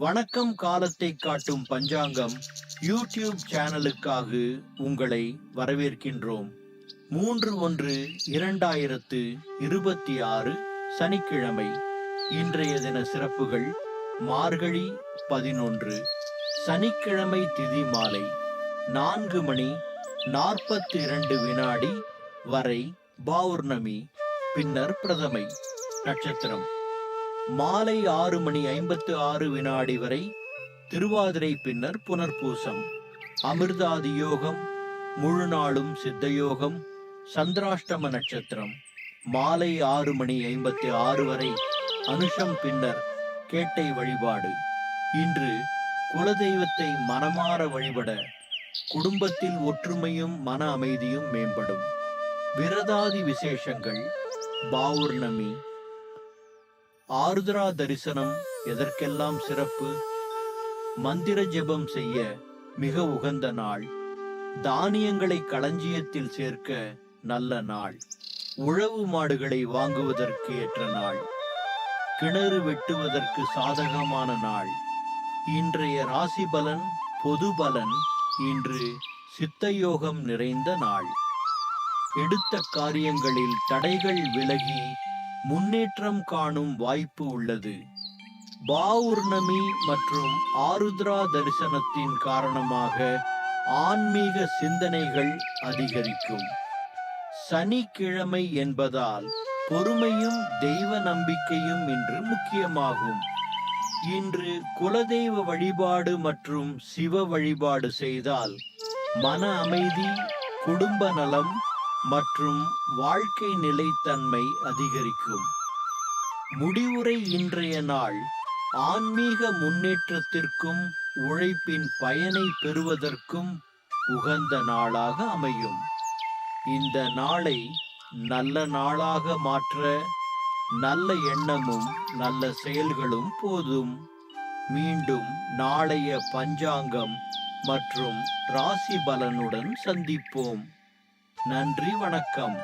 வணக்கம் காலத்தை காட்டும் பஞ்சாங்கம் யூடியூப் சேனலுக்காக உங்களை வரவேற்கின்றோம். மூன்று ஒன்று இரண்டாயிரத்து இருபத்தி ஆறு சனிக்கிழமை. இன்றைய தின சிறப்புகள் மார்கழி பதினொன்று சனிக்கிழமை திதி மாலை நான்கு மணி நாற்பத்தி இரண்டு வினாடி வரை பௌர்ணமி பின்னர் பிரதமை நட்சத்திரம். மாலை ஆறு மணி ஐம்பத்து ஆறு வினாடி வரை திருவாதிரை பின்னர் புனர்பூசம். அமிர்தாதி யோகம் முழு நாளும் சித்த யோகம் சந்திராஷ்டம நட்சத்திரம். மாலை ஆறு மணி ஐம்பத்தி ஆறு வரை அனுஷம் பின்னர் கேட்டை வழிபாடு. இன்று குலதெய்வத்தை மனமாற வழிபட குடும்பத்தில் ஒற்றுமையும் மன அமைதியும் மேம்படும். விரதாதி விசேஷங்கள் பௌர்ணமி ஆருத்ரா தரிசனம் எதற்கெல்லாம் சிறப்பு? மந்திர ஜெபம் செய்ய மிக உகந்த நாள். தானியங்களை களஞ்சியத்தில் சேர்க்க நல்ல நாள். உழவு மாடுகளை வாங்குவதற்கு ஏற்ற நாள். கிணறு வெட்டுவதற்கு சாதகமான நாள். இன்றைய ராசி பலன் பொது பலன் இன்று சித்தயோகம் நிறைந்த நாள். எடுத்த காரியங்களில் தடைகள் விலகி முன்னேற்றம் காணும் வாய்ப்பு உள்ளது. பௌர்ணமி மற்றும் ஆருத்ரா தரிசனத்தின் காரணமாக ஆன்மீக சிந்தனைகள் அதிகரிக்கும். சனிக்கிழமை என்பதால் பொறுமையும் தெய்வ நம்பிக்கையும் இன்று முக்கியமாகும். இன்று குலதெய்வ வழிபாடு மற்றும் சிவ வழிபாடு செய்தால் மன அமைதி குடும்ப நலம் மற்றும் வாழ்க்கை நிலைத்தன்மை அதிகரிக்கும். முடிவுரை இன்றைய நாள் ஆன்மீக முன்னேற்றத்திற்கும் உழைப்பின் பயனை பெறுவதற்கும் உகந்த நாளாக அமையும். இந்த நாளை நல்ல நாளாக மாற்ற நல்ல எண்ணமும் நல்ல செயல்களும் போதும். மீண்டும் நாளைய பஞ்சாங்கம் மற்றும் ராசி பலனுடன் சந்திப்போம். நன்றி வணக்கம்.